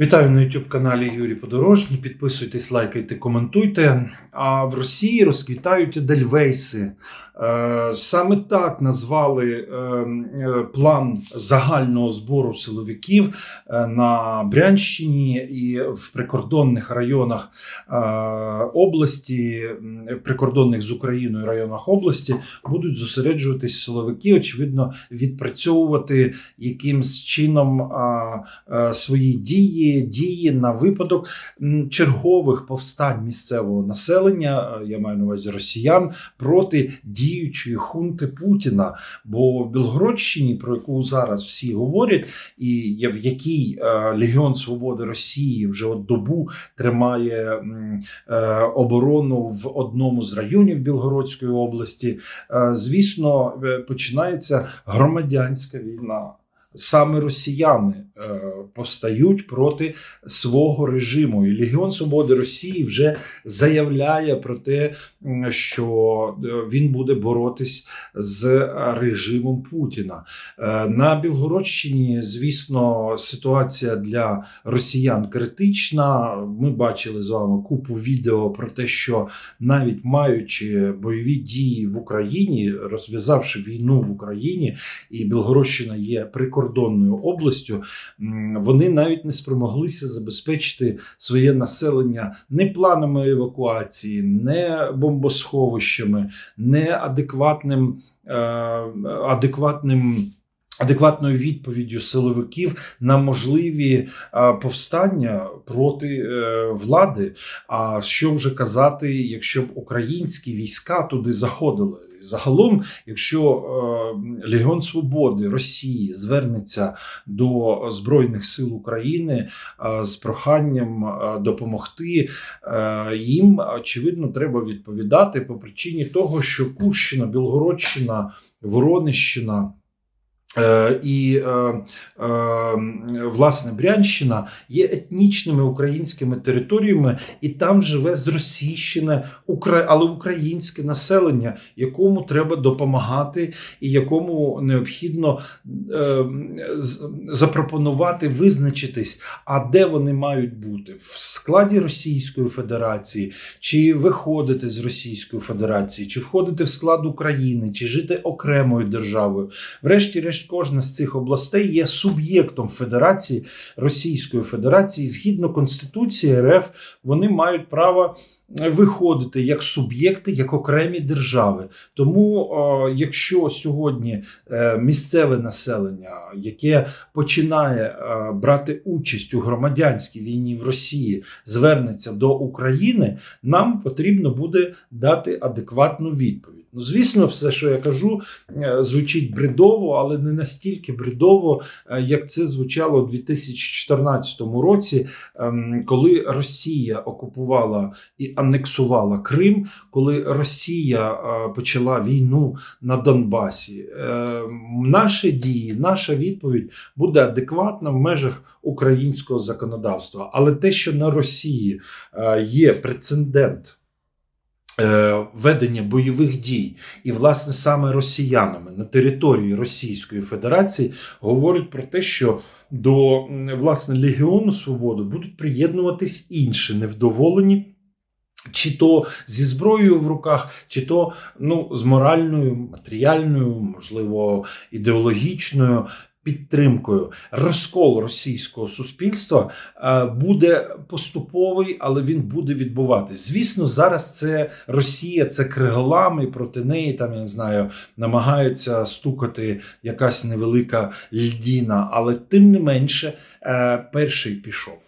Вітаю на youtube каналі Юрій Подорожній. Підписуйтесь, лайкайте, коментуйте. А в Росії розквітають Едельвейси. Е, Саме так назвали е, е, план загального збору силовиків на Брянщині і в прикордонних районах області, в прикордонних з Україною районах області будуть зосереджуватись силовики, очевидно, відпрацьовувати якимсь чином свої дії, дії на випадок чергових повстань місцевого населення, я маю на увазі росіян, проти діючої хунти Путіна. Бо в Білгородщині, про яку зараз всі говорять, і в якій е, Легіон Свободи Росії вже от добу тримає е, оборону в одному з районів Білгородської області, Е, звісно, починається громадянська війна. Саме росіяни е, повстають проти свого режиму. І Легіон Свободи Росії вже заявляє про те, що е, він буде боротись з режимом Путіна. Е, На Білгородщині, звісно, ситуація для росіян критична. Ми бачили з вами купу відео про те, що навіть маючи бойові дії в Україні, розв'язавши війну в Україні, і Білгородщина є прикордонною областю, вони навіть не спромоглися забезпечити своє населення не планами евакуації, не бомбосховищами, не адекватним, е, адекватним. Адекватною відповіддю силовиків на можливі е, повстання проти е, влади. А що вже казати, якщо б українські війська туди заходили? Загалом, якщо е, Легіон Свободи Росії звернеться до Збройних сил України е, з проханням е, допомогти, їм очевидно треба відповідати по причині того, що Курщина, Білгородщина, Воронищина. Е, І е, е, власне Брянщина є етнічними українськими територіями, і там живе зросійщене, але українське населення, якому треба допомагати, і якому необхідно запропонувати визначитись, а де вони мають бути? В складі Російської Федерації, чи виходити з Російської Федерації, чи входити в склад України, чи жити окремою державою. Врешті-решт, кожна з цих областей є суб'єктом Федерації Російської Федерації. Згідно Конституції РФ, вони мають право виходити як суб'єкти, як окремі держави. Тому, якщо сьогодні е, місцеве населення, яке починає е, брати участь у громадянській війні в Росії, звернеться до України, нам потрібно буде дати адекватну відповідь. Ну, звісно, все, що я кажу, е, звучить бредово, але не настільки бредово, як це звучало у 2014 році, ем, коли Росія окупувала і анексувала Крим, коли Росія е, почала війну на Донбасі. Е, Наші дії, наша відповідь буде адекватна в межах українського законодавства. Але те, що на Росії е, є прецедент. Ведення бойових дій і, власне, саме росіянами на території Російської Федерації говорить про те, що до власне Легіону Свободи будуть приєднуватись інші невдоволені. Чи то зі зброєю в руках, чи то ну, з моральною, матеріальною, можливо, ідеологічною підтримкою. Розкол російського суспільства е, буде поступовий, але він буде відбуватись. Звісно, зараз це Росія, це криголами, проти неї там я не знаю, намагається стукати якась невелика льдіна, але тим не менше, е, перший пішов.